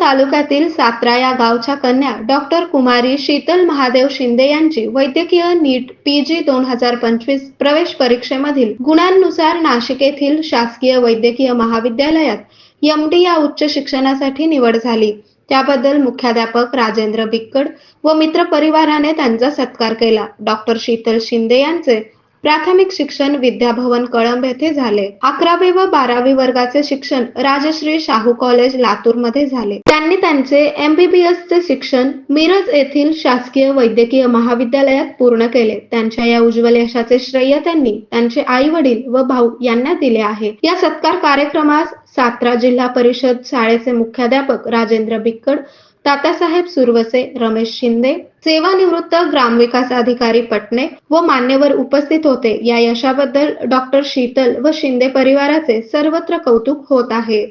तालुक्यातील सात्रा या गावच्या कन्या डॉक्टर कुमारी शीतल महादेव शिंदे यांची वैद्यकीय नीट पीजी दोन हजार पंचवीस प्रवेश परीक्षेमधील गुणांनुसार नाशिक येथील शासकीय वैद्यकीय महाविद्यालयात एम डी या उच्च शिक्षणासाठी निवड झाली. त्याबद्दल मुख्याध्यापक राजेंद्र बिक्कड व मित्र परिवाराने त्यांचा सत्कार केला. डॉक्टर शीतल शिंदे यांचे प्राथमिक शिक्षण विद्याभवन कळंब येथे झाले. अकरावी व बारावी वर्गाचे शिक्षण राजश्री शाहू कॉलेज लातूरमध्ये झाले. त्यांनी त्यांचे एमबीबीएस चे शिक्षण मिरज येथील शासकीय वैद्यकीय महाविद्यालयात पूर्ण केले. त्यांच्या या उज्ज्वल यशाचे श्रेय त्यांनी त्यांचे आई वडील व भाऊ यांना दिले आहे. या सत्कार कार्यक्रमास सातारा जिल्हा परिषद शाळेचे मुख्याध्यापक राजेंद्र बिक्कड तात्यासाहेब सुरवसे रमेश शिंदे सेवानिवृत्त ग्रामविकास अधिकारी पटणे व मान्यवर उपस्थित होते. या यशाबद्दल डॉक्टर शीतल व शिंदे परिवाराचे सर्वत्र कौतुक होत आहे.